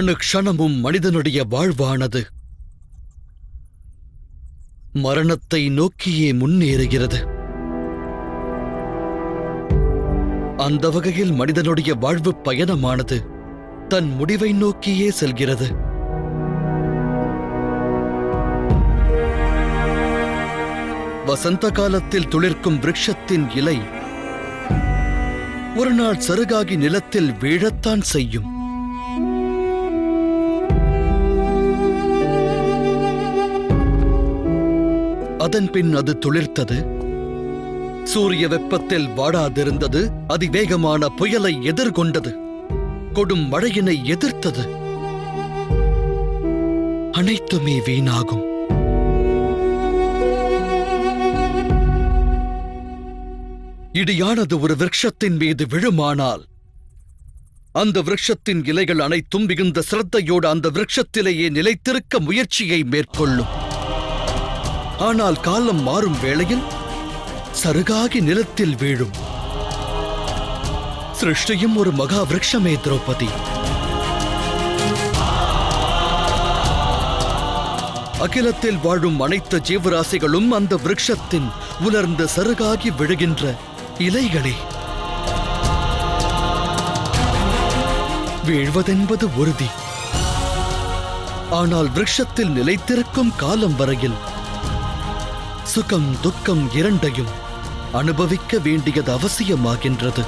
அணுக்ஷணமும் மனிதனுடைய வாழ்வானது. மரணத்தை நோக்கியே முன்னேறுகிறது. அந்த வகையில் மனிதனுடைய வாழ்வு பயணமானது தன் முடிவை நோக்கியே செல்கிறது. வசந்த காலத்தில் துளிர்க்கும் விரக்ஷத்தின் இலை ஒரு நாள் சருகாகி நிலத்தில் வீழத்தான் செய்யும். அதன் பின் அது துளிர்த்தது. சூரிய வெப்பத்தில் வாடாதிருந்தது. அதிவேகமான புயலை எதிர்கொண்டது. கொடும் மழையினை எதிர்த்தது. அனைத்துமே வீணாகும். இடியானது ஒரு விரக்ஷத்தின் மீது விழுமானால் அந்த விரக்ஷத்தின் இலைகள் அனைத்தும் மிகுந்த சிரத்தையோடு அந்த விரக்ஷத்திலேயே நிலைத்திருக்க முயற்சியை மேற்கொள்ளும். ஆனால் காலம் மாறும் வேளையில் சருகாகி நிலத்தில் வீழும். சிருஷ்டியும் ஒரு மகா விரக்ஷமே திரௌபதி. அகிலத்தில் வாழும் அனைத்து ஜீவராசிகளும் அந்த விரக்ஷத்தின் உலர்ந்த சருகாகி விழுகின்ற இலைகளே. வீழ்வதென்பது உறுதி. ஆனால் விரக்ஷத்தில் நிலைத்திருக்கும் காலம் வரையில் சுகம் துக்கம் இரண்டையும் அனுபவிக்க வேண்டியது அவசியமாகின்றது.